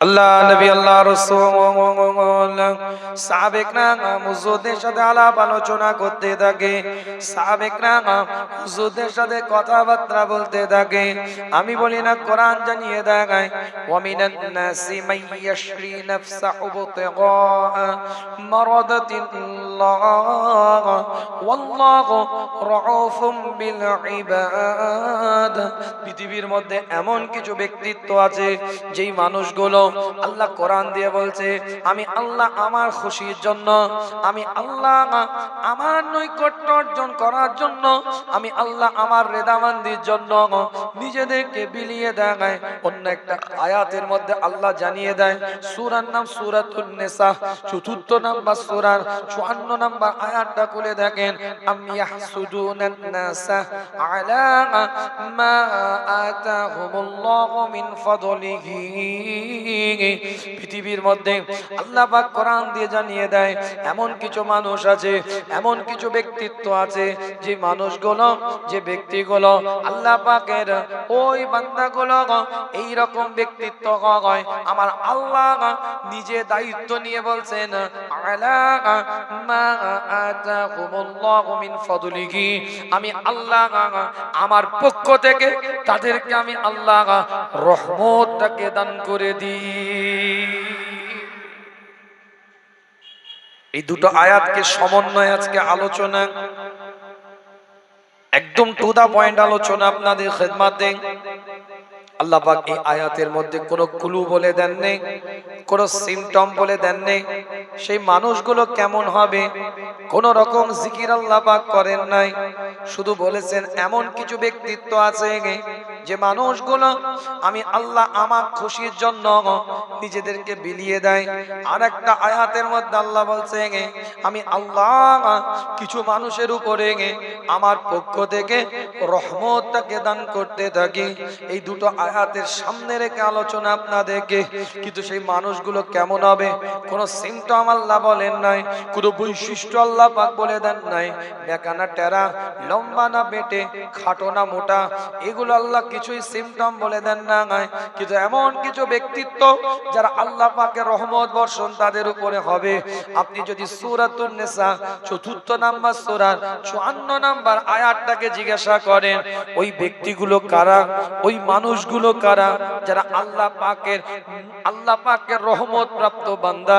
আল্লাহ, নবী আল্লাহ, রসুল। সাবেকরা হুজুরদের সাথে আলাপ আলোচনা করতে থাকে। সাবেকরা হুজুরদের সাথে কথাবার্তা বলতে থাকে। আমি বলি না, কোরআন জানিয়ে দেখায়। ওয়ামিনান নাসি মাইয়াশরি নাফসাহু বুতিগা মারাদাতিল্লাহ ওয়াল্লাহু রাউফুম বিল ইবাদ। পৃথিবীর মধ্যে এমন কিছু ব্যক্তিত্ব আছে, যেই মানুষগুলো আল্লাহ কোরআন দিয়ে বলছে, আমি আল্লাহ আমার খুশির জন্য, আমি আল্লাহ আমার নৈকট্য অর্জন করার জন্য, আমি আল্লাহ আমার রেদামান্দির জন্য নিজেদেরকে বিলিয়ে দেয়। অন্য একটা আয়াতের মধ্যে আল্লাহ জানিয়ে দেয়, সুরার নাম সুরাতুন চতুর্থ নাম্বার সুরার চুয়ান্ন নাম্বার আয়াতটা খুলে দেখেন, আমি আলা মা আতাহুমুল্লাহু মিন ফাদলিহি। পৃথিবীর মধ্যে আল্লাহ পাক কোরআন দিয়ে জানিয়ে দেয়, এমন কিছু মানুষ আছে, এমন কিছু ব্যক্তিত্ব আছে যে মানুষগুলো, যে ব্যক্তিগুলো আল্লাহ পাকের ওই বান্দাগুলো এই রকম ব্যক্তিত্ব হয়। আমার আল্লাহ নিজে দায়িত্ব নিয়ে বলছেন আমি আল্লাহ আমার পক্ষ থেকে তাদেরকে আমি আল্লাহ রহমতটাকে দান করে দিই। এই দুটো আয়াতকে সমন্বয় আজকে আলোচনা, একদম টু দা পয়েন্ট আলোচনা আপনাদের খেদমাতে। আল্লাহ পাক এই আয়াতের মধ্যে কোনো ক্লু বলে দেন নেই কোনো সিমটম বলে দেন নেই সেই মানুষগুলো কেমন হবে? কোন রকম জিকির আল্লাহ পাক করেন নাই। শুধু বলেছেন, এমন কিছু ব্যক্তিত্ব আছে যে মানুষগুলো, আমি আল্লাহ আমার খুশির জন্য নিজেদেরকে বিলিয়ে দেয়। আর একটা আয়াতের মধ্যে আল্লাহ বলছে আমি আল্লাহ কিছু মানুষের উপরে আমার পক্ষ থেকে রহমতটাকে দান করতে থাকি। এই দুটো আয়াতের সামনে রেখে আলোচনা আপনাদেরকে, কিন্তু সেই মানুষগুলো কেমন হবে? কোনো সিমটম আল্লাহ বলেন নাই, কোনো বৈশিষ্ট্য আল্লাহ পাক বলে দেন নাই। বেকানা টেরা, লম্বা না বেটে, খাটো না মোটা, এগুলো আল্লাহ কিছুই সিমটম বলে দেন না কিন্তু এমন কিছু ব্যক্তিত্ব যারা আল্লাহ পাকের রহমত বর্ষণ তাদের উপরে হবে। আপনি যদি সূরাতুন চতুর্থ নাম্বার সূরার 54 নাম্বার আয়াতটাকে জিজ্ঞাসা করেন, ওই ব্যক্তিগুলো কারা? ওই মানুষগুলো কারা? যারা আল্লাহ পাকের আল্লাহ পাকের রহমত প্রাপ্ত বান্দা,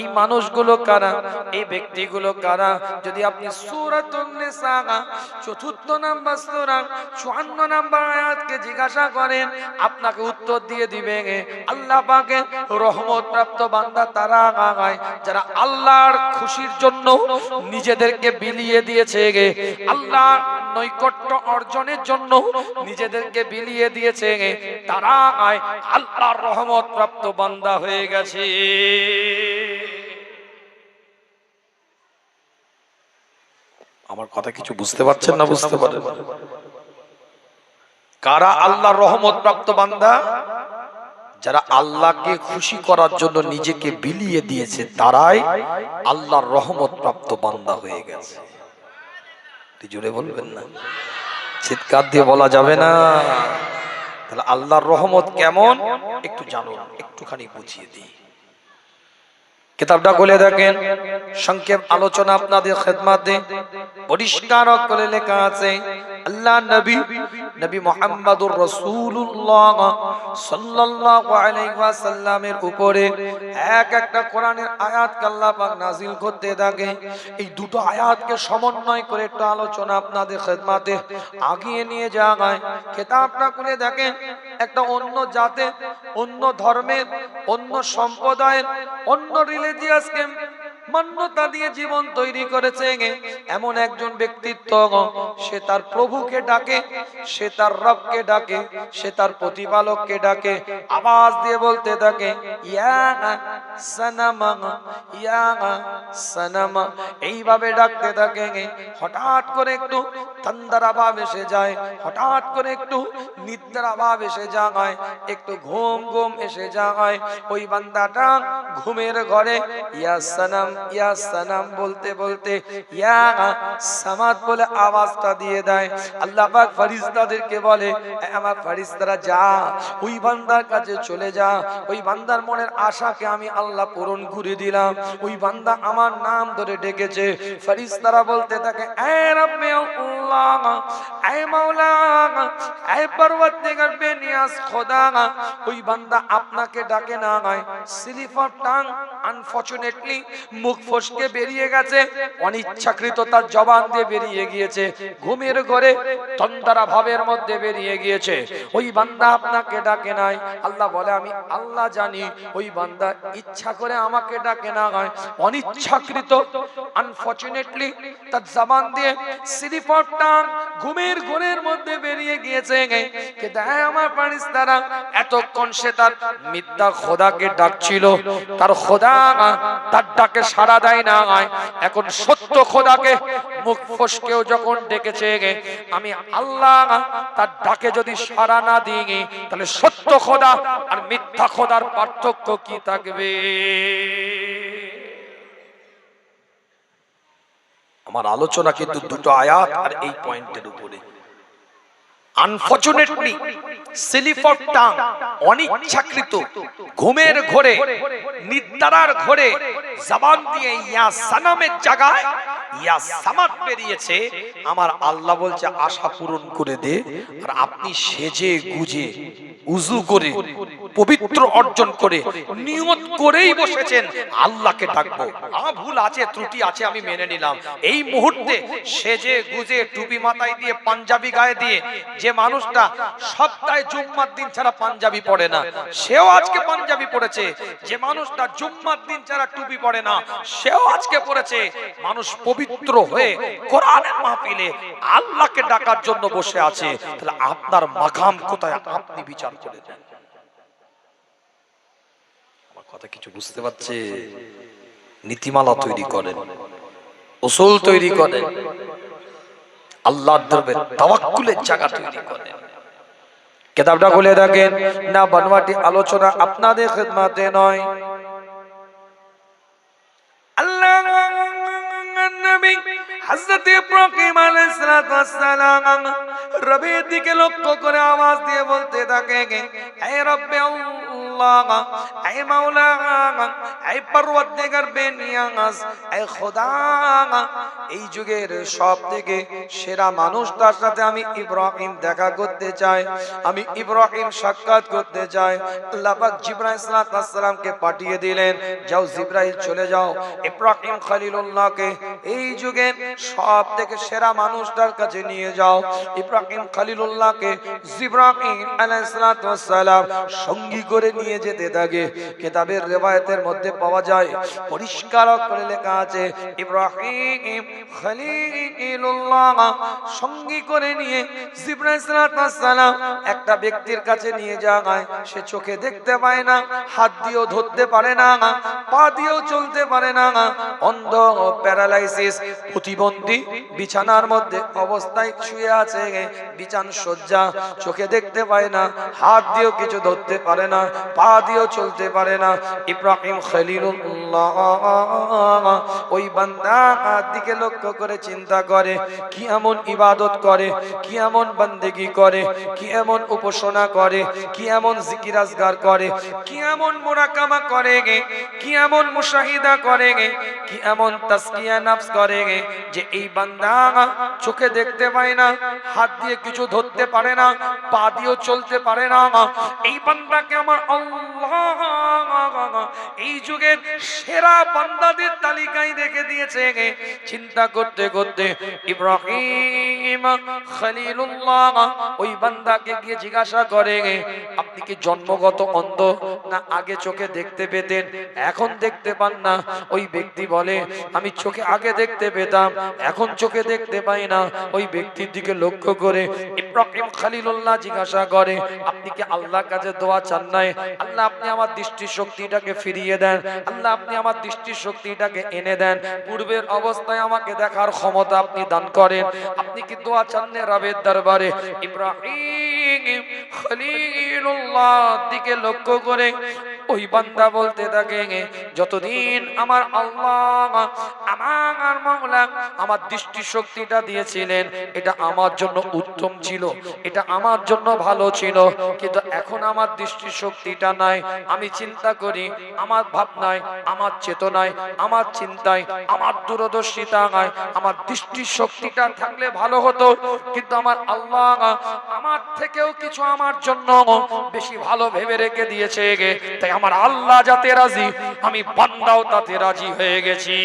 এই মানুষগুলো কারা? এই ব্যক্তিগুলো কারা? যদি আপনি সূরাতুন নিসা, চতুর্থ নাম্বার সূরা 54 নাম্বার আয়াতকে জিজ্ঞাসা করেন, আপনাকে উত্তর দিয়ে দিবে আল্লাহ পাকের রহমত প্রাপ্ত বান্দা তারা গায় যারা আল্লাহর খুশির জন্য নিজেদেরকে বিলিয়ে দিয়েছে গে। আল্লাহ নৈকট্য অর্জনের জন্য নিজেদেরকে বিলিয়ে দিয়েছে তারা আয় আল্লাহর রহমত প্রাপ্ত বান্দা হয়ে গেছে। আমার কথা কিছু বুঝতে পারছেন না বুঝতে পারেন কারা আল্লাহর রহমত প্রাপ্ত বান্দা? যারা আল্লাহকে খুশি করার জন্য নিজেকে বিলিয়ে দিয়েছে, তারাই আল্লাহর রহমত প্রাপ্ত বান্দা হয়ে গেছে। জোরে বলবেন না? চিৎকার দিয়ে বলা যাবে না। তাহলে আল্লাহর রহমত কেমন? একটু জানুন, একটুখানি বুঝিয়ে দিই। কিতাবটা খুলে দেখেন। সংক্ষেপ আলোচনা আপনাদের খেদমাতে। পরিষ্কার করে লেখা আছে আল্লাহ নবী নবী মুহাম্মদুর রাসূলুল্লাহ সাল্লাল্লাহু আলাইহি ওয়াসাল্লামের উপরে এক একটা কোরআনের আয়াত আল্লাহ পাক নাজিল করতে থাকে। এই দুটো আয়াতকে সমন্বয় করে একটু আলোচনা আপনাদের খেদমাতে আগিয়ে নিয়ে যাওয়া হয়। কিতাবটা খুলে দেখেন, একটা অন্য জাতে, অন্য ধর্মের, অন্য সম্প্রদায়ের, অন্য রিলিজিয়াসকে মান্যতা দিয়ে জীবন তৈরি করেছে। এমন একজন ব্যক্তিত্ব, সে তার প্রভুকে ডাকে, সে তার রবকে ডাকে, সে তার প্রতিপালককে ডাকে, আওয়াজ দিয়ে বলতে থাকে, ইয়া ইয়া এইভাবে ডাকতে থাকে, হঠাৎ করে একটু তন্দারা ভাব এসে যায়, হঠাৎ করে একটু নিদ্রা ভাব এসে যায়, একটু ঘুম ঘুম এসে যায়। ওই বান্দাটা ঘুমের ঘরে, ইয়া সানাম ইয়া সানাম বলতে বলতে ইয়া সামাদ বলে আওয়াজটা দিয়ে দেয়। আল্লাহ পাক ফেরেশতাদেরকে বলে আমার ফেরেশতারা যা, ওই বান্দার কাছে চলে যা। ওই বান্দার মনের আশাকে আমি আল্লাহ পূরণ করে দিলাম। ওই বান্দা আমার নাম ধরে ডেকেছে। ফেরেশতারা বলতে থাকে, এ রব্বে আল্লাহ, এ মাওলা, এ পরওয়ারদিগার বেনিয়াস খোদা, ওই বান্দা আপনাকে ডাকে না হয় স্লিপার টাং, আনফরচুনেটলি মুখ ফসকে বেরিয়ে গেছে, অনিচ্ছাকৃত তার জবান দিয়ে বেরিয়ে গিয়েছে, ঘুমের ঘরে তন্দারা ভাবের মধ্যে বেরিয়ে গিয়েছে। ওই বান্দা আপনাকে ডাকে নাই, আল্লাহ বলে, আমি আল্লাহ জানি, ওই বান্দা ইচ্ছা করে আমাকে ডাকে না হয় অনিচ্ছাকৃত আনফরচুনেটলি তার জবান দিয়ে টাং ঘুমের ঘোরের মধ্যে বেরিয়ে গিয়েছে। কিন্তু হ্যাঁ আমার পারিস তারা এতক্ষণ সে তার মিথ্যা খোদাকে ডাকছিল। তার খোদা তার ডাকে সাড়া দেয় না। আয় এখন সত্য খোদাকে মুখ ফসকেও যখন ডেকেছে আমি আল্লাহ তার ডাকে যদি সাড়া না দিই তাহলে সত্য খোদা আর মিথ্যা খোদার পার্থক্য কি থাকবে? আমার আলোচনা কিন্তু দুটো আয়াত আর এই পয়েন্টের উপরে। আনফরচুনেটলি অফ টাং অনিচ্ছাকৃত, ঘুমের ঘোরে, নিদ্রার ঘোরে, জবান দিয়ে ইয়া সানামের জায়গায়, ইয়া সামাত বেরিয়েছে। আমার আল্লাহ বলছে, আশা পূরণ করে দে, আর আপনি সেজে গুজে উজু করে, পবিত্র অর্জন করে নিয়ত করেই বসেছেন। আল্লাহকে ডাকবো। ভুল আছে, ত্রুটি আছে, আমি মেনে নিলাম। এই মুহূর্তে সেজে গুজে টুপি মাথায় দিয়ে, পাঞ্জাবি গায়ে দিয়ে, যে মানুষটা সপ্তাহে জুম্মার দিন ছাড়া পাঞ্জাবি পড়ে না, সেও আজকে পাঞ্জাবি পড়েছে যে মানুষটা জুম্মার দিন ছাড়া টুপি পড়ে না, সেও আজকে পড়েছে মানুষ পবিত্র হয়ে কোরআনের মাহফিলে আল্লাহকে ডাকার জন্য বসে আছে। তাহলে আপনার মাকাম কোথায়? আপনি বিচার করে যান। আমার কথা কিছু বুঝতে পারছে? নীতিমালা তৈরি করেন ওসুল তৈরি করেন, আল্লাহর তাওয়াক্কুলের জায়গা তৈরি করেন। কেতাবটা খুলে রাখেন না বানওয়াটি আলোচনা আপনাদের খেদমাতে নয়। হযরত ইব্রাহিম আলাইহিস সালাম রবের দিকে লক্ষ্য করে আওয়াজ দিয়ে বলতে থাকে, হে রব্বে আল্লাহ, হে মাওলা, হে পরওয়ারদিগার বেনিয়াস হে খোদা, এই যুগের সব থেকে সেরা মানুষটার সাথে আমি ইব্রাহিম দেখা করতে চাই, আমি ইব্রাহিম সাক্ষাৎ করতে চাই। আল্লাহ পাক জিব্রাইল সাল্লাল্লাহু সাল্লামকে পাঠিয়ে দিলেন, যাও জিব্রাইল চলে যাও, ইব্রাহিম খলিলুল্লাহকে এই যুগের সব থেকে সেরা মানুষটার কাছে নিয়ে যাও। ইব্রাহিম খলিলুল্লাহকে জিব্রাহিম আলাইহিস সালাম সঙ্গী করে নিয়ে যেতে থাকে। কিতাবের রিওয়ায়াতের মধ্যে পাওয়া যায় পরিষ্কার করে লেখা আছে, ইব্রাহিম খলিলুল্লাহ সঙ্গী করে নিয়ে জিব্রাইল সালাম একটা ব্যক্তির কাছে নিয়ে যায়। সে চোখে দেখতে পায় না, হাত দিয়েও ধরতে পারে না, পা দিয়েও চলতে পারে না। অন্ধ প্যারালাইসিস প্রতিবন্ধী বিছানার মধ্যে অবস্থায় শুয়ে আছে। বিছান সজ্জা চোখে দেখতে পায় না, হাত দিয়েও কিছু ধরতে পারে না, পা দিয়েও চলতে পারে না। ইব্রাহিম ওই বান্দা দিকে লক্ষ্য করে চিন্তা করে, কি এমন ইবাদত করে, কি এমন বন্দেগি করে, কি এমন উপাসনা করে, কি এমন জিকির আজগার করে, কি এমন মোরাকামা করে গে, কি এমন মুশাহিদা করে গে, কি এমন তাসকিয়া নাফস করে গে যে এই বান্দা চোখে দেখতে পায় না, হাত দিয়ে কিছু ধরতে পারে না, পা দিয়েও চলতে পারে না। এই বান্দাকে আমার এই যুগের সেরা বান্দাদের তালিকায় রেখে দিয়েছে। চিন্তা করতে করতে ইব্রাহিম খলিলুল্লাহ ওই বান্দাকে গিয়ে জিজ্ঞাসা করে, আপনি কি জন্মগত অন্ধ না আগে চোখে দেখতে পেতেন? এখন দেখতে পান না? ওই ব্যক্তি বলে, আমি চোখে আগে দেখতে পেতাম এখন চোখে দেখতে পাই না। ওই ব্যক্তির দিকে লক্ষ্য করে ইব্রাহিম খলিলুল্লাহ জিজ্ঞাসা করে, আপনি কি আল্লাহর কাছে দোয়া চান নাই? আল্লাহ, আপনি আমার দৃষ্টি শক্তিটাকে ফিরিয়ে দেন। আল্লাহ, আপনি আমার দৃষ্টি শক্তিটাকে এনে দেন। পূর্বের অবস্থায় আমাকে দেখার ক্ষমতা আপনি দান করেন। আপনি কি দোয়া চান্নে রবের দরবারে? ইব্রাহিম দিকে লক্ষ্য করে ওই বান্দা বলতে থাকে যতদিন আমার আল্লাহ আমার মংলা আমার দৃষ্টি শক্তিটা দিয়েছিলেন, এটা আমার জন্য উত্তম ছিল, এটা আমার জন্য ভালো ছিল, কিন্তু এখন আমার দৃষ্টি শক্তিটা নাই, আমি চিন্তা করি আমার ভাবনায়, আমার চেতনায়, আমার চিন্তায়, আমার দূরদর্শিতায় আমার দৃষ্টি শক্তিটা থাকলে ভালো হতো, কিন্তু আমার আল্লাহ আমার থেকেও কিছু আমার জন্য বেশি ভালো ভেবে রেখে দিয়েছে তাই আমার আল্লাহ যাতে রাজি, আমি বান্দাও তাতে রাজি হয়ে গেছি।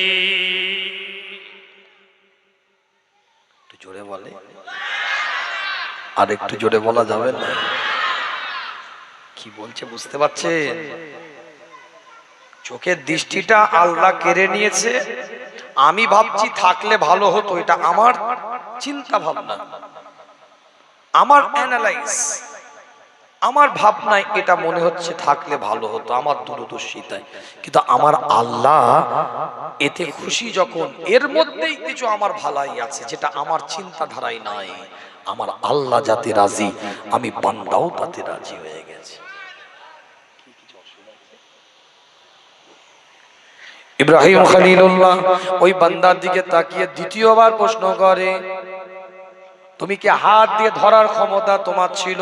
জোরে বলে। আর একটু জোরে বলা যাবে না? কি বলছে বুঝতে পারছেন চোখের দৃষ্টিটা আল্লাহ কেড়ে নিয়েছে। আমি ভাবছি থাকলে ভালো হতো, এটা আমার চিন্তা ভাবনা আমার অ্যানালাইজ আমার ভাবনায় এটা মনে হচ্ছে থাকলে ভালো হতো, আমার দূরদর্শিতায়। কিন্তু আমার আল্লাহ এতে খুশি যখন, এর মধ্যেই কিছু আমার ভালাই আছে, যেটা আমার চিন্তাধারায় নাই। আমার আল্লাহ যাতে রাজি, আমি বান্দাও তাতে রাজি হয়ে গেছে। ইব্রাহিম খলিলুল্লাহ ওই বান্দার দিকে তাকিয়ে দ্বিতীয়বার প্রশ্ন করে, তুমি কি হাত দিয়ে ধরার ক্ষমতা তোমার ছিল?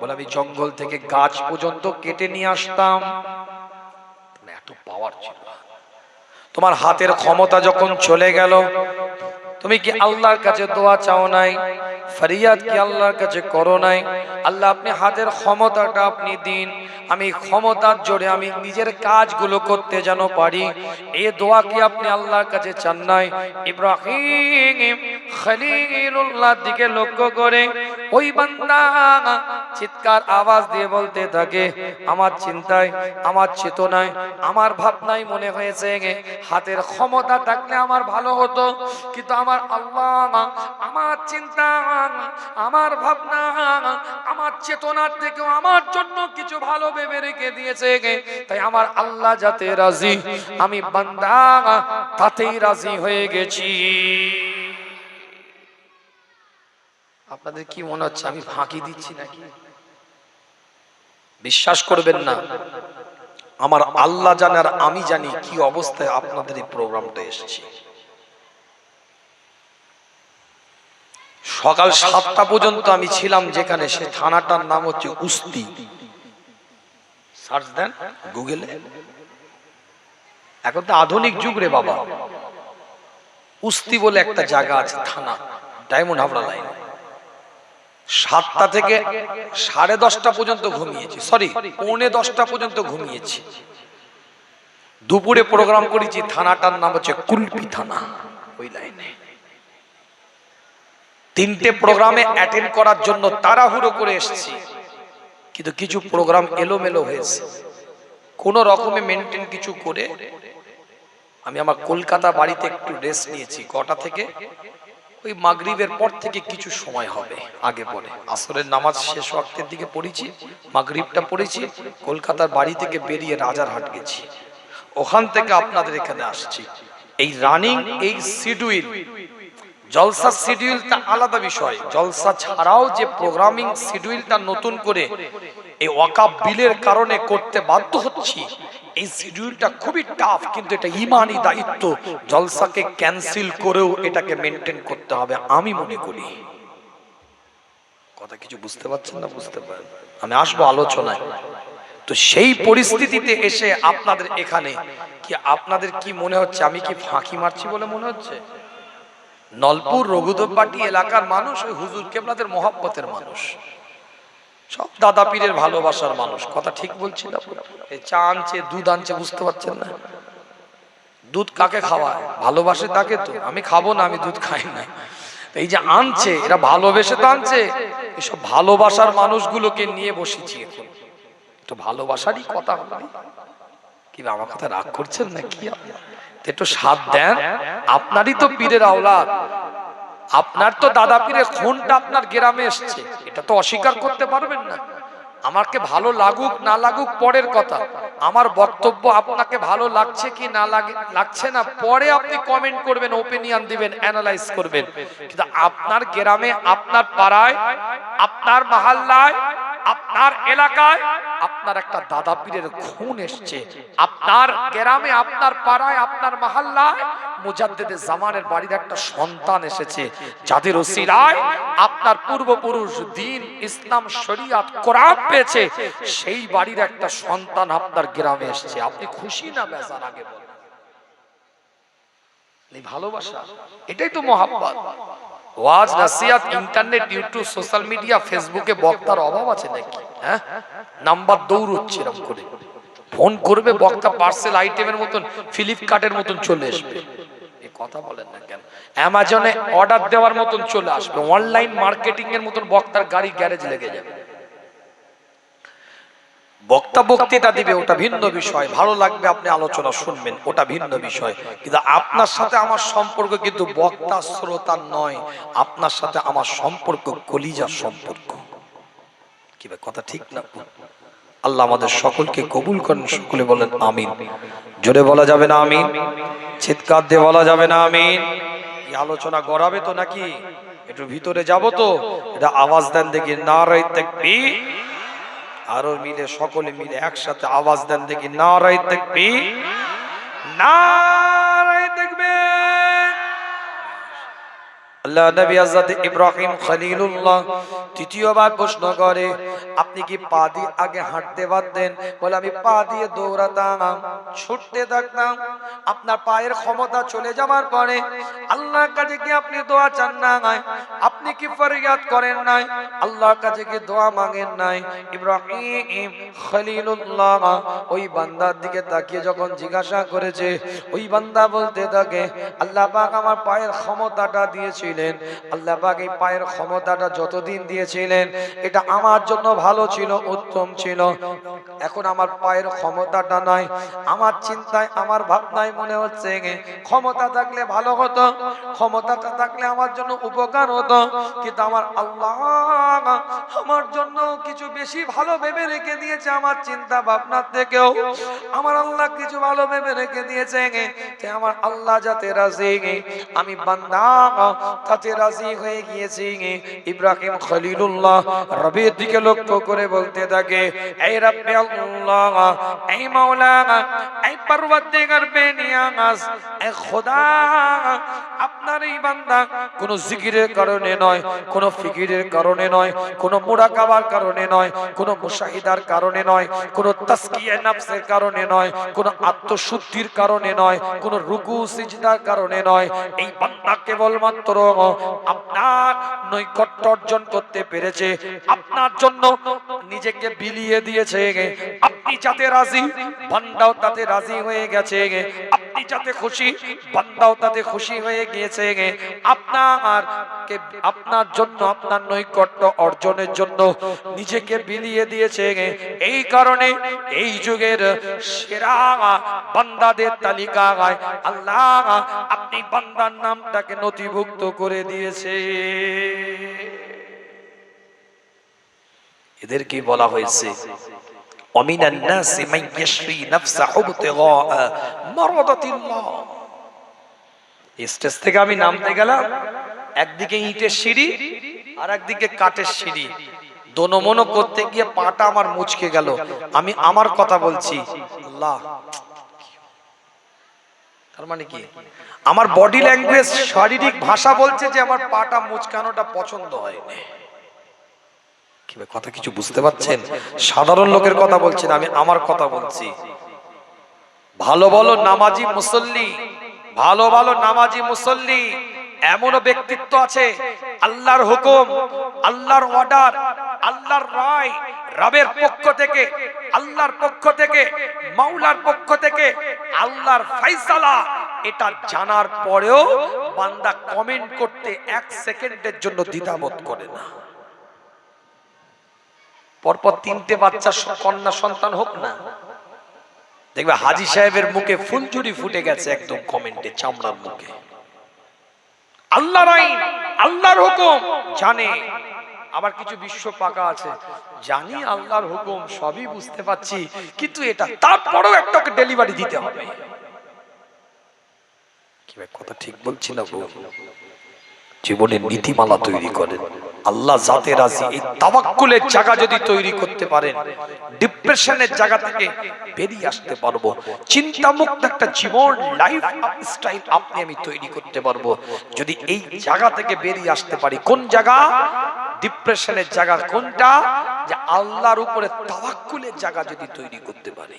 বলে, আমি জঙ্গল থেকে গাছ পর্যন্ত কেটে নিয়ে আসতাম। এত পাওয়ার ছিল। তোমার হাতের ক্ষমতা যখন চলে গেল, তুমি কি আল্লাহর কাছে দোয়া চাও নাই? ফরিয়াদ কি আল্লাহর কাছে করো নাই? আল্লাহ, আপনি হাতের ক্ষমতাটা আপনি দিন। আমি ক্ষমতার জোরে আমি নিজের কাজগুলো করতে যেন পারি। এ দোয়া কি আপনি আল্লাহর কাছে চান নাই? ইব্রাহিম দিকে লক্ষ্য করে ওই বান্দা চিৎকার আওয়াজ দিয়ে বলতে থাকে, আমার চিন্তায়, আমার চেতনায়, আমার ভাবনায় মনে হয়েছে হাতের ক্ষমতা থাকলে আমার ভালো হতো, কিন্তু আমার আল্লাহ, আমার চিন্তা, আমার ভাবনা চেতনার থেকেও আমার জন্য কিছু ভালো ভেবে রেখে দিয়েছে তাই আমার আল্লাহ যাতে রাজি, আমি বান্দা তাতেই রাজি হয়ে গেছি। আপনাদের কি মনে হচ্ছে আমি ফাঁকি দিচ্ছি নাকি? বিশ্বাস করবেন না, আমার আল্লাহ জানার আমি জানি কি অবস্থায় আপনাদের এই প্রোগ্রামটা এসেছি। সকাল সাতটা পর্যন্ত আমি ছিলাম যেখানে সে থানাটার নাম হচ্ছে উস্তি। সার্চ দেন গুগলে এখন তো আধুনিক যুগ রে বাবা। উস্তি বলে একটা জায়গা আছে, থানা, ডায়মন্ড হাবড়া লাইন। সাতটা থেকে সাড়ে দশটা পর্যন্ত ঘুমিয়েছি। সরি পৌনে দশটা পর্যন্ত ঘুমিয়েছি। দুপুরে প্রোগ্রাম করেছি, থানাটার নাম হচ্ছে কুলপি থানা, ওই লাইনে। তিনটে প্রোগ্রামে অ্যাটেন্ড করার জন্য তাড়াহুড়ো করে এসেছি। কিন্তু কিছু প্রোগ্রাম এলোমেলো হয়েছে। কোন রকমে মেনটেন কিছু করে আমি আমার কলকাতা বাড়িতে একটু রেস্ট নিয়েছি। কটা থেকে? ওই মাগরিবের পর থেকে কিছু সময় হবে, আগে পরে। আসরের নামাজ শেষ ওয়াক্তের দিকে পড়েছি, মাগরিবটা পড়েছি, কলকাতার বাড়ি থেকে বেরিয়ে রাজারহাট গেছি। ওখান থেকে আপনাদের এখানে আসছি। এই রানিং এই শিডিউল জলসা শিডিউলটা আলাদা বিষয়। জলসা ছাড়াও যে প্রোগ্রামিং শিডিউলটা নতুন করে এই ওয়াকাব বিলের কারণে করতে বাধ্য হচ্ছি, এই শিডিউলটা খুবই টাফ কিন্তু এটা ইমানি দায়িত্ব। জলসাকে ক্যান্সেল করেও এটাকে মেনটেন করতে হবে, আমি মনে করি। কথা কিছু বুঝতে পারছেন না? বুঝতে পারেন। আমি আসব আলোচনায়। তো সেই পরিস্থিতিতে এসে আপনাদের এখানে কি, আপনাদের কি মনে হচ্ছে? আমি কি ফাঁকি মারছি বলে মনে হচ্ছে? নলপুর রঘুদপাটি এলাকার মানুষ, ওই হুজুর কেবলাদের মহাব্বতের মানুষ। সব দাদা পীরের ভালোবাসার মানুষ। কথা ঠিক বলছি না? চা আনছে, দুধ আনছে, বুঝতে পারছেন না? দুধ কাকে খাওয়ায়? ভালোবাসে তাকে তো। আমি খাব না, আমি দুধ খাই না। এই যে আনছে, এরা ভালোবেসে তো আনছে। এসব ভালোবাসার মানুষগুলোকে নিয়ে বসেছি এখন। তো ভালোবাসারই কথা। বলি কি আমার কথা রাগ করছেন না কি আপনার? একটু সাথ দেন। আপনারই তো পীরের আওলাদ। আপনার তো দাদা পীরের খুনটা আপনার গ্রামে এসছে। এটা তো অস্বীকার করতে পারবেন না। আমাকে ভালো লাগুক, না লাগুক, পরের কথা। আমার বক্তব্য আপনাকে ভালো লাগছে কি না লাগে লাগছে না, পরে আপনি কমেন্ট করবেন ওপিনিয়ন দিবেন অ্যানালাইজ করবেন। কিন্তু আপনার গ্রামে, আপনার পাড়ায়, আপনার মহল্লায় আপনার এলাকায় আপনার একটা দাদা পীরের খুন এসছে। আপনার গ্রামে, আপনার পাড়ায়, আপনার মহল্লায় জামানের বাড়ির একটা সন্তান এসেছে, যাদের ওসিলায় আপনার পূর্বপুরুষ দিন ইসলাম শরিয়াত কোরআন পেয়েছে, সেই বাড়ির একটা সন্তান আপনার গ্রামে এসেছে। আপনি খুশি না বেজার আগে বলেন? ভালোবাসা, এটাই তো মহাব্বত। ওয়াজ নাসিহাত ইন্টারনেট ইউটিউব সোশ্যাল মিডিয়া ফেসবুকে বক্তার অভাব আছে নাকি? হ্যাঁ? নাম্বার দৌড়চ্ছে এরকম করে। ফোন করবে বক্তা পার্সেল আইটেমের মতন ফ্লিপকার্টের মতন চলে আসবে। এ কথা বলেন না কেন? অ্যামাজনে অর্ডার দেওয়ার মতন চলে আসবে। অনলাইন মার্কেটিং এর মতন বক্তার গাড়ি গ্যারেজ লেগে যাবে। বক্তা বক্তৃতা দিবে, ওটা ভিন্ন বিষয়। ভালো লাগবে আপনি আলোচনা শুনবেন, ওটা ভিন্ন বিষয়। কিন্তু আপনার সাথে আমার সম্পর্ক কিন্তু বক্তা শ্রোতার নয়। আপনার সাথে আমার সম্পর্ক কলিজার সম্পর্ক। কি কথা ঠিক না? আল্লাহ আমাদের সকলকে কবুল করেন, সকলে বলেন আমিন। জোরে বলা যাবে না আমিন? চিৎকার দিয়ে বলা যাবে না আমিন? এই আলোচনা গড়াবে তো নাকি? একটু ভিতরে যাব তো? এটা আওয়াজ দেন দেখি না রাই আরও মিলে সকলে মিলে একসাথে আওয়াজ দেন দেখি নারায় দেখবি নারাই দেখবে আল্লাহ নবী আজাদ ইব্রাহিম খলিলুল্লাহ তৃতীয়বার প্রশ্ন করে, আপনি কি পা দিয়ে আগে হাঁটতে পারতেন? বলে, আমি পা দিয়ে দৌড়াতাম, ছুটতে থাকতাম। আপনার পায়ের ক্ষমতা চলে যাওয়ার পরে আল্লাহর কাছে কি আপনি দোয়া চান না আপনি কি ফরিয়াদ করেন নাই? আল্লাহর কাছে কি দোয়া মাগেন নাই? ইব্রাহিম খলিলুল্লাহ ওই বান্দার দিকে তাকিয়ে যখন জিজ্ঞাসা করেছে, ওই বান্দা বলতে থাকে, আল্লাহ পাক আমার পায়ের ক্ষমতাটা দিয়েছিলেন। আল্লাহ পাক এই পায়ের ক্ষমতাটা যতদিন দিয়েছিলেন, এটা আমার জন্য ভালো ছিল, উত্তম ছিল। এখন আমার পায়ের ক্ষমতাটা নাই, আমার চিন্তায়, আমার ভাবনায় মনে হচ্ছে ক্ষমতা থাকলে ভালো হতো, ক্ষমতাটা থাকলে আমার জন্য উপকার হতো, কিন্তু আমার আল্লাহ আমার জন্য কিছু বেশি ভালো ভেবে রেখে দিয়েছে আমার চিন্তা ভাবনার থেকেও। আমার আল্লাহ কিছু ভালো ভেবে রেখে দিয়েছে আমার আল্লাহ যাতে রাজি আমি বান্দা তাতে রাজি হয়ে গিয়েছি। ইব্রাহিম খলিলুল্লাহ রবির দিকে লক্ষ্য করে বলতে থাকে, এই রব্বে আল্লাহ, এই এই বেনিয়াস এই খোদা, আপনার এই বান্দা জিকিরের কারণে নয়, কোন ফিকিরের কারণে নয়, কোন মুরাকাবার কারণে নয়, কোন মুশাহিদার কারণে নয়, কোন তাসকিয়া নাফসের কারণে নয়, কোন আত্মশুদ্ধির কারণে নয়, কোন রুকু সিজদার কারণে নয়। এই বান্দা কেবলমাত্র আপনার নৈকট্য অর্জন করতে পেরেছে। আপনার জন্য নিজেকে বিলিয়ে দিয়েছে। আপনি যাতে রাজি, বান্দাও তাতে রাজি হয়ে গেছে। আপনি যাতে খুশি, বান্দাও তাতে খুশি হয়ে গিয়েছে। আপনার আপনার জন্য, আপনার নৈকট্য অর্জনের জন্য নিজেকে বিলিয়ে দিয়েছে। এই কারণে এই যুগের সেরা বান্দাদের তালিকায় আল্লাহ, আপনি বান্দার নামটাকে নথিভুক্ত করে দিয়েছে। এদের বলা হয়েছে? অমিনান নাসি স্টেজ থেকে আমি নামতে গেলাম, একদিকে ইটের সিঁড়ি আর একদিকে কাঠের সিঁড়ি। দোনমনো করতে গিয়ে পাটা আমার মুচকে গেল। আমি আমার কথা বলছি, আল্লাহ তার মানে কি? আমার বডি ল্যাঙ্গুয়েজ শারীরিক ভাষা বলছে যে আমার পাটা মুচকানোটা পছন্দ হয়নি। কথা কিছু বুঝতে পারছেন? সাধারণ লোকের কথা বলছেন আমি আমার কথা বলছি। ভালো ভালো নামাজি মুসল্লি। ভালো ভালো নামাজি মুসল্লি। এমনও ব্যক্তিত্ব আছে, আল্লাহর হুকুম, আল্লাহর অর্ডার আল্লাহর রায়, রবের পক্ষ থেকে, আল্লাহর পক্ষ থেকে, মাওলার পক্ষ থেকে, আল্লাহর ফাইসালা। এটা জানার পরেও বান্দা কমেন্ট করতে এক সেকেন্ডের জন্য দ্বিধাবোধ করে না। পরপর তিনটে বাচ্চা কন্যা সন্তান হোক না। দেখবে হাজি সাহেবের মুখে ফুলঝুরি ফুটে গেছে একদম কমেন্টে চামড়ার মুখে। আল্লাহর আইন, আল্লাহর হুকুম জানে। আবার কিছু বিশ্ব পাকা আছে। জানি আল্লাহর হুকুম, সবই বুঝতে পাচ্ছি কিন্তু এটা তারপরেও একটা ডেলিভারি দিতে হবে। কি কথা ঠিক বলছি না? জীবনের নীতিমালা তৈরি করেন। আল্লাহ জাতে রাজি, এই তাওয়াক্কুলের জায়গা যদি তৈরি করতে পারেন, ডিপ্রেশনের জায়গা থেকে বেরিয়ে আসতে পারব। চিন্তামুক্ত একটা জীবন লাইফ স্টাইল আপনি আমি তৈরি করতে পারব। যদি এই জায়গা থেকে বেরিয়ে আসতে পারি, কোন জায়গা? ডিপ্রেশনের জায়গা কোনটা? যে আল্লাহর উপরে তাওয়াক্কুলের জায়গা যদি তৈরি করতে পারি।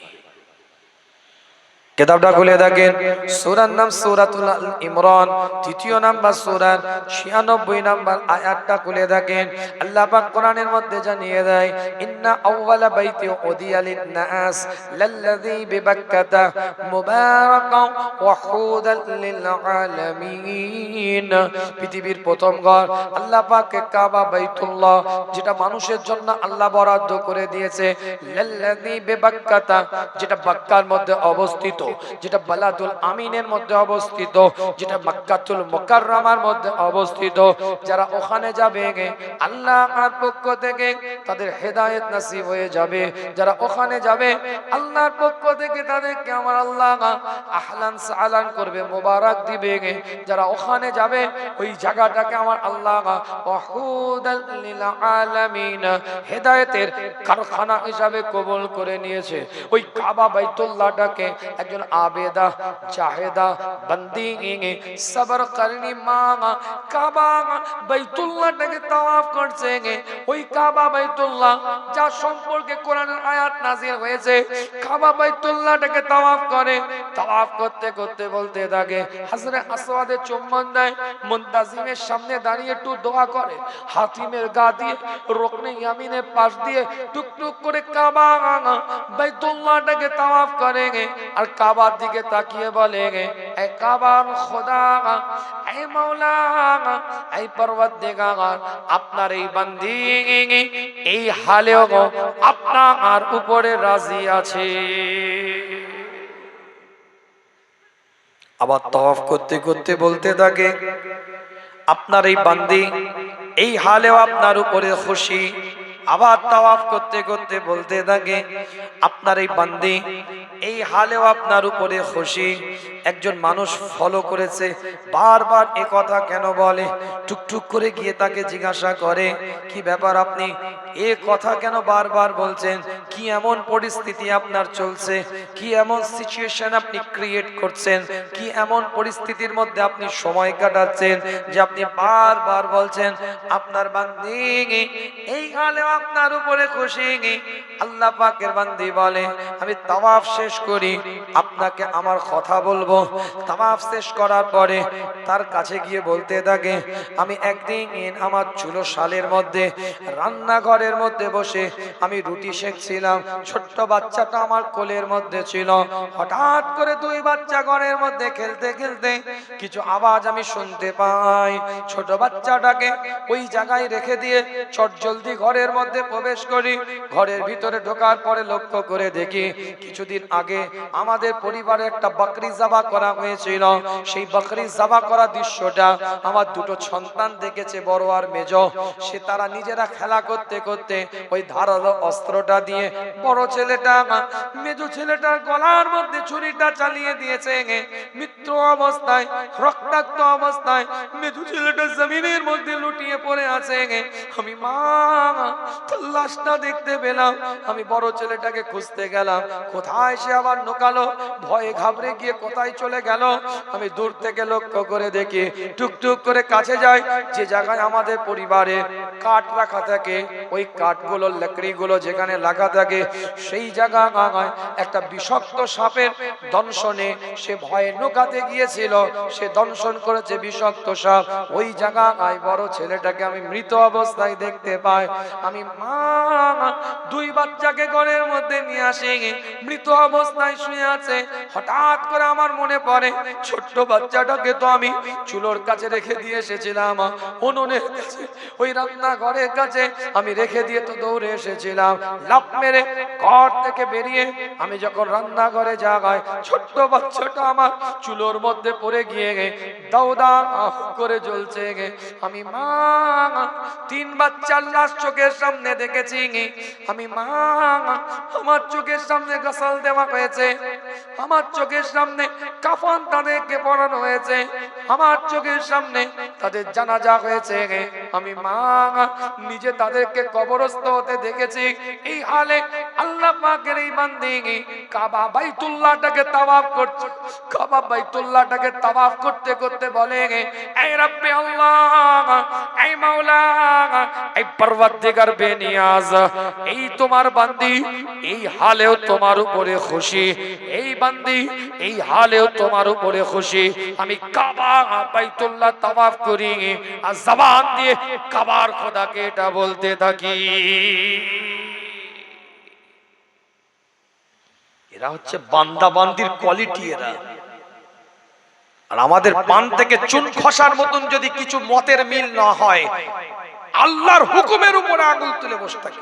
কেতাবটা খুলে দেখেন। সূরার নাম সূরাতুল ইমরান, তৃতীয় নাম্বার সূরার 96 নাম্বার আয়াতটা খুলে দেখেন। আল্লাহ কোরআনের মধ্যে জানিয়ে দেয়, ইন্না আউওয়ালা বাইতি উদিয়া লিন-নাস লাল্লাযী বিবাক্কাতা মুবারাকান ওয়া হুদাল লিল আলামিন পৃথিবীর প্রথম ঘর আল্লাহ কাবা বাইতুল্লাহ, যেটা মানুষের জন্য আল্লাহ বরাদ্দ করে দিয়েছে। লাল্লাযী বিবাক্কাতা, যেটা বাক্কার মধ্যে অবস্থিত। যেটা বালাদুল আমিনের মধ্যে অবস্থিত, যেটা মক্কাতুল মুকাররমার মধ্যে অবস্থিত। যারা ওখানে যাবে, আল্লাহ আর পক্ষ থেকে তাদের হেদায়েত নসিব হয়ে যাবে। যারা ওখানে যাবে, আল্লাহর পক্ষ থেকে তাদেরকে আমার আল্লাহ আহলান সালান করবে, মোবারক দিবে। যারা ওখানে যাবে, ওই জায়গাটাকে আমার আল্লাহ হেদায়েতের কারখানা হিসাবে কবুল করে নিয়েছে। ওই কাবা বাইতুল্লাহটাকে একজন আবেদা জাহেদা বন্দি সবর করনি মা কাবা বাইতুল্লাহটাকে তাওয়াফ করছে ওই কাবা বাইতুল্লাহ যা সম্পর্কে কোরআনের আয়াত নাজির হয়েছে কাবা বাইতুল্লাহটাকে তাওয়াফ করে তাওয়াফ করতে করতে বলতে থাকে হযরত আসওয়াদে চুম্বন দেয় মুনতাজিমের সামনে দাঁড়িয়ে একটু দোয়া করে হাতিমের গা দিয়ে রকনে ইয়ামিনের পাশ দিয়ে টুকটুক করে কাবা বাইতুল্লাহটাকে তাওয়াফ করে আর কাবার দিকে তাকিয়ে বলে, এ কাবার খোদা, এ মাওলা এই পরবর্তীকার আপনার এই বান্দি, এই হালেও আপনার উপরে রাজি আছে। আবার তফ করতে করতে বলতে থাকে, আপনার এই বান্দি, এই হালেও আপনার উপরে খুশি। আবার তাওয়াফ করতে করতে বলতে থাকে, আপনার এই বান্দি, এই হালেও আপনার উপরে খুশি। একজন মানুষ ফলো করেছে, বারবার এ কথা কেন বলে? টুকটুক করে গিয়ে তাকে জিজ্ঞাসা করে, কি ব্যাপার আপনি? এ কথা কেন বারবার বলছেন? কি এমন পরিস্থিতি আপনার চলছে? কি এমন সিচুয়েশন আপনি ক্রিয়েট করছেন? কি এমন পরিস্থিতির মধ্যে আপনি সময় কাটাচ্ছেন যে আপনি বারবার বলছেন, আপনার বান্দি, এই হালেও আপনার উপরে খুশি। আল্লাহ পাকের বান্দি বলে, আমি তাওয়াফ শেষ করি। আপনাকে আমার কথা বলব। তাওয়াফ শেষ করার পরে তার কাছে গিয়ে বলতে থাকে, আমি একদিন আমার চুলো শালের মধ্যে, রান্নাঘরের মধ্যে বসে আমি রুটি শেখছিলাম ছোট্ট বাচ্চাটা আমার কোলের মধ্যে ছিল। হঠাৎ করে দুই বাচ্চা ঘরের মধ্যে খেলতে খেলতে কিছু আওয়াজ আমি শুনতে পাই। ছোট বাচ্চাটাকে ওই জায়গায় রেখে দিয়ে চট জলদি ঘরের মধ্যে প্রবেশ করি, ঘরের ভিতরে ঢোকার পরে লক্ষ্য করে দেখি, কিছুদিন আগে আমাদের পরিবারে একটা বকরি জাবা করা হয়েছিল। সেই বকরি জাবা করা দৃশ্যটা আমার দুটো সন্তান দেখেছে, বড় আর মেজ। সে তারা নিজেরা খেলা করতে করতে ওই ধারালো অস্ত্রটা দিয়ে বড় ছেলেটা মেজ ছেলেটার গলার মধ্যে ছুরিটা চালিয়ে দিয়েছে মৃত্যু অবস্থায়, রক্তাক্ত অবস্থায় মেজু ছেলেটা জমিনের মধ্যে লুটিয়ে পড়ে আছে আমি, মা লাশটা দেখতে পেলাম। আমি বড় ছেলেটাকে খুঁজতে গেলাম। কোথায় সে আবার নোকালো ভয়ে ঘাবড়ে গিয়ে কোথায় চলে গেল? আমি দূর থেকে লক্ষ্য করে দেখি, টুকটুক করে কাছে যে জায়গায় আমাদের পরিবারে কাঠ রাখা থাকে। ওই কাঠগুলো, লাকড়িগুলো যেখানে লাগা থাকে, সেই জায়গায় একটা বিষাক্ত সাপের দংশনে সে ভয়ে নোকাতে গিয়েছিল। সে দংশন করেছে বিষাক্ত সাপ। ওই জায়গায় বড় ছেলেটাকে আমি মৃত অবস্থায় দেখতে পাই। আমি মা দুই বাচ্চাকে ঘরের মধ্যে নিয়ে আসি, মৃত অবস্থায় শুয়ে আছে। হঠাৎ করে আমার মনে পড়ে, ছোট্ট বাচ্চাটাকে তো আমি চুলোর কাছে রেখে দিয়ে এসেছিলাম। উনুনের কাছে ওই রান্নাঘরের কাছে আমি রেখে দিয়ে তো দৌড়ে এসেছিলাম। লাভ মেরে ঘর থেকে বেরিয়ে আমি যখন রান্নাঘরে যাগাই ছোট্ট বাচ্চাটা আমার চুলোর মধ্যে পড়ে গিয়ে গে দাউদা করে জ্বলছে। গে আমি মা তিন বাচ্চার লাশ চোখের সামনে দেখেছি। আমি, মা, আমার চোখের সামনে গসাল দেওয়া হয়েছে। আমার চোখের সামনে কাফন তাদেরকে পড়ানো হয়েছে। আমার চোখের সামনে তাদের জানাজা হয়েছে। আমি, মা, নিজে তাদেরকে কবরস্থ হতে দেখেছি। এই হালে আল্লাহ পাকের এই বান্দি কাবা বাইতুল্লাহটাকে তাওয়াফ করছে। কাবা বাইতুল্লাহটাকে তাওয়াফ করতে করতে বলে এই রাব্বে আল্লাহ এই মাওলা এই পরওয়ারদিগার বেনিয়াজ এই তোমার বান্দি, এই হালেও তোমার উপরে খুশি। এই বান্দি, এই হালেও তোমার উপরে খুশি। আমি কাবা তাওয়াফ করি আর জবান দিয়ে কাবার খোদাকে এটা বলতে থাকি। এরা হচ্ছে বান্দা বান্দির কোয়ালিটি এরা। আর আমাদের পান থেকে চুন খসার মতন যদি কিছু মতের মিল না হয় আল্লাহর হুকুমের উপরে আগুন তুলে বসে থাকে।